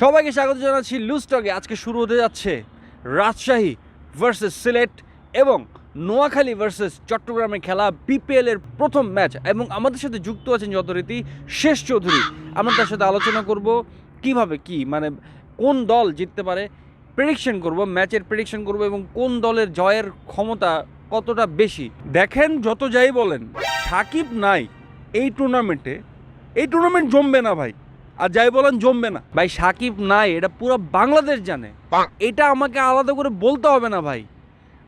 সবাইকে স্বাগত জানাচ্ছি লুস্টকে আজকে শুরু হতে যাচ্ছে রাজশাহী ভার্সেস সিলেট এবং নোয়াখালী ভার্সেস চট্টগ্রামে খেলা বিপিএল এর প্রথম ম্যাচ এবং আমাদের সাথে যুক্ত আছেন যথারীতি শেষ চৌধুরী। আমরা তার সাথে আলোচনা করব, কীভাবে, কি মানে কোন দল জিততে পারে প্রেডিকশন করব ম্যাচের প্রেডিকশন করব এবং কোন দলের জয়ের ক্ষমতা কতটা বেশি। দেখেন, যত যাই বলেন, সাকিব নাই এই টুর্নামেন্টে এই টুর্নামেন্ট জমবে না ভাই। আর যাই বলেন জমবে না। ভাই সাকিব নাই এটা পুরো বাংলাদেশ জানে। এটা আমাকে আলাদা করে বলতে হবে না ভাই।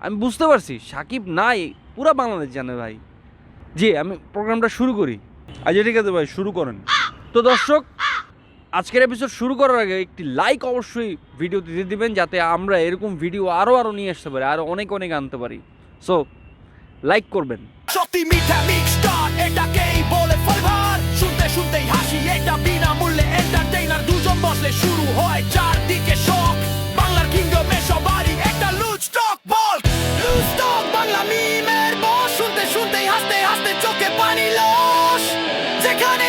আমি বুঝতে পারছি সাকিব নাই পুরো বাংলাদেশ জানে ভাই। জি আমি প্রোগ্রামটা শুরু করি। আচ্ছা ঠিক আছে ভাই শুরু করেন। তো দর্শক আজকের এপিসোড শুরু করার আগে একটি লাইক অবশ্যই ভিডিও দিয়ে দিবেন যাতে আমরা এরকম ভিডিও আরও আরও নিয়ে আসতে পারি আরও অনেক অনেক আনতে পারি। সো লাইক করবেন। সত্যি মিঠা মিক্সটার এটাকেই শুরু হয় চারদিকে শখ বাংলার কিংডমে সবারই একটা লুজ টক বল লুজ বাংলা মিমের শুনতে শুনতেই হাসতে চোখে পানি লস সেখানে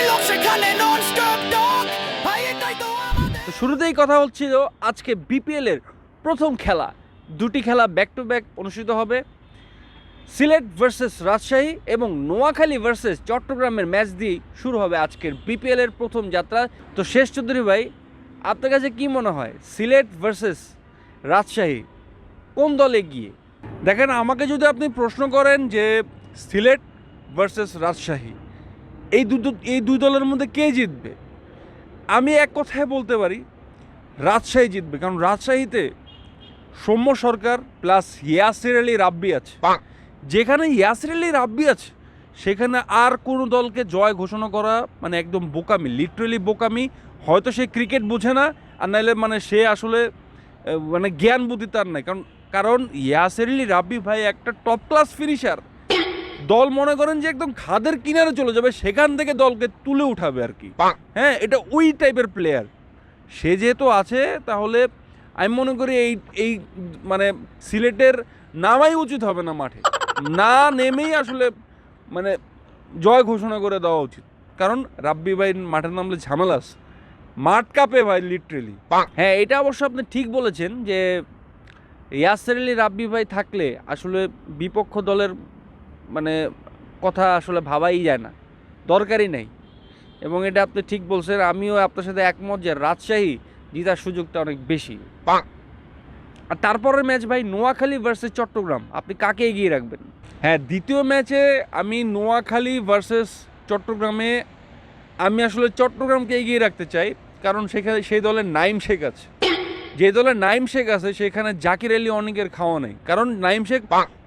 শুরুতেই কথা হচ্ছিল আজকে বিপিএল এর প্রথম খেলা। দুটি খেলা ব্যাক টু ব্যাক অনুষ্ঠিত হবে। সিলেট ভার্সেস রাজশাহী এবং নোয়াখালী ভার্সেস চট্টগ্রামের ম্যাচ দিয়েই শুরু হবে আজকের বিপিএল এর প্রথম যাত্রা। তো শেষ চৌধুরী ভাই আপনার কাছে কি মনে হয়? সিলেট ভার্সেস রাজশাহী কোন দলে গিয়ে? দেখেন আমাকে যদি আপনি প্রশ্ন করেন যে সিলেট ভার্সেস রাজশাহী এই দুটো এই দুই দলের মধ্যে কে জিতবে? আমি এক কথায় বলতে পারি রাজশাহী জিতবে। কারণ রাজশাহীতে সৌম্য সরকার প্লাস ইয়াসির আলী রাব্বি আছে। যেখানে ইয়াসির আলী রাব্বি আছে সেখানে আর কোনো দলকে জয় ঘোষণা করা মানে একদম বোকামি লিটারেলি বোকামি হয়তো সে ক্রিকেট বুঝে না আর নাইলে মানে সে আসলে মানে জ্ঞান বুদ্ধি তার নাই। কারণ কারণ ইয়াসির আলী রাব্বি ভাই একটা টপ ক্লাস ফিনিশার দল মনে করেন যে একদম খাদের কিনারে চলে যাবে সেখান থেকে দলকে তুলে উঠাবে আর কি। হ্যাঁ এটা ওই টাইপের প্লেয়ার সে যেহেতু আছে তাহলে আমি মনে করি এই এই মানে সিলেটের নামাই উচিত হবে না মাঠে। না নেমেই আসলে মানে জয় ঘোষণা করে দেওয়া উচিত। কারণ রাব্বি ভাই মাঠে নামলে ঝামেলা আছে। মাঠ কাঁপে ভাই লিটারেলি হ্যাঁ এটা অবশ্য আপনি ঠিক বলেছেন যে ইয়াসের আলী রাব্বি ভাই থাকলে আসলে বিপক্ষ দলের মানে কথা আসলে ভাবাই যায় না দরকারই নেই। এবং এটা আপনি ঠিক বলছেন আমিও আপনার সাথে একমত যে রাজশাহী জিতার সুযোগটা অনেক বেশি। আর তারপরের ম্যাচ ভাই নোয়াখালী ভার্সেস চট্টগ্রাম আপনি কাকে এগিয়ে রাখবেন? হ্যাঁ দ্বিতীয় ম্যাচে আমি নোয়াখালী ভার্সেস চট্টগ্রামে আমি আসলে চট্টগ্রামকে এগিয়ে রাখতে চাই। কারণ সেখানে সেই দলের নাইম শেখ আছে। যে দলের নাইম শেখ আছে, সেখানে জাকির আলী অনেকের খাওয়া নেই। কারণ নাইম শেখ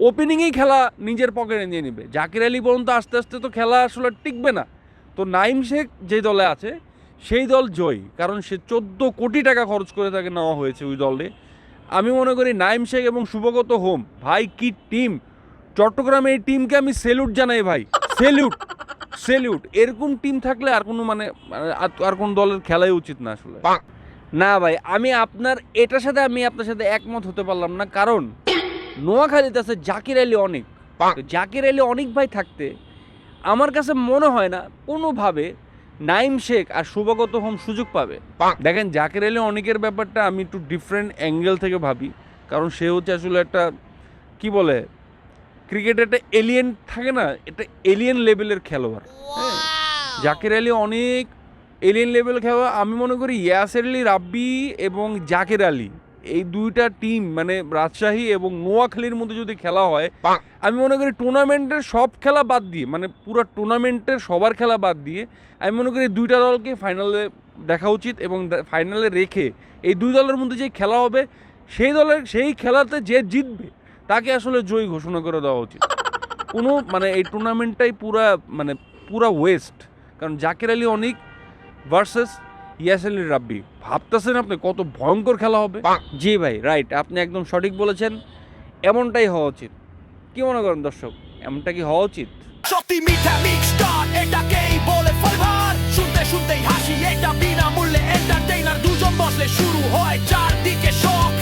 ওপেনিংয়েই খেলা নিজের পকেটে নিয়ে নেবে। জাকির আলী পর্যন্ত আস্তে আস্তে তো খেলা আসলে টিকবে না। তো নাইম শেখ যে দলে আছে, সেই দল জয়ী। কারণ সে চোদ্দ কোটি টাকা খরচ করে তাকে নেওয়া হয়েছে ওই দলে। আমি মনে করি নাইম শেখ এবং শুভগত হোম, ভাই কি টিম চট্টগ্রামে এই টিমকে আমি সেলুট জানাই ভাই। সেলুট সেলুট এরকম টিম থাকলে আর কোনো মানে মানে আর- কোন দলের খেলাই উচিত না আসলে। না ভাই আমি আপনার এটার সাথে আমি আপনার সাথে একমত হতে পারলাম না। কারণ নোয়াখালীতে আছে জাকির আলী অনেক। জাকির আলী অনেক ভাই থাকতে আমার কাছে মনে হয় না কোনোভাবে নাইম শেখ আর শুভগত হোম সুযোগ পাবে। দেখেন জাকির আলী অনেকের ব্যাপারটা আমি একটু ডিফারেন্ট অ্যাঙ্গেল থেকে ভাবি। কারণ সে হচ্ছে আসলে একটা কি বলে ক্রিকেটে একটা এলিয়েন থাকে না এটা এলিয়েন লেভেলের খেলোয়াড়। হ্যাঁ জাকির আলী অনেক এলিয়েন লেভেল খেলোয়াড়। আমি মনে করি ইয়াসের আলী রাব্বি এবং জাকির আলী এই দুইটা টিম মানে রাজশাহী এবং নোয়াখালীর মধ্যে যদি খেলা হয় আমি মনে করি টুর্নামেন্টের সব খেলা বাদ দিয়ে মানে পুরো টুর্নামেন্টের সবার খেলা বাদ দিয়ে আমি মনে করি দুইটা দলকে ফাইনালে দেখা উচিত এবং ফাইনালে রেখে এই দুই দলের মধ্যে যে খেলা হবে সেই দলের সেই খেলাতে যে জিতবে তাকে আসলে জয়ী ঘোষণা করে দেওয়া উচিত। কোনো মানে এই টুর্নামেন্টটাই পুরা মানে পুরা ওয়েস্ট কারণ জাকির আলী অনিক ভার্সেস ইয়াসেলি রাব্বি। ভাবতেছেন আপনি কত ভয়ঙ্কর খেলা হবে? জি ভাই রাইট আপনি একদম সঠিক বলেছেন। এমনটাই হওয়া উচিত। কি মনে করেন দর্শক? এমনটা কি হওয়া উচিত? সত্যি মিঠা মিক্সটার এটাকেই বলে ফলভার। শুনতে শুনতেই হাসি এটা বিনামূল্যে এন্টারটেইনার দুজন বসলে শুরু হয় চারদিকে শখ।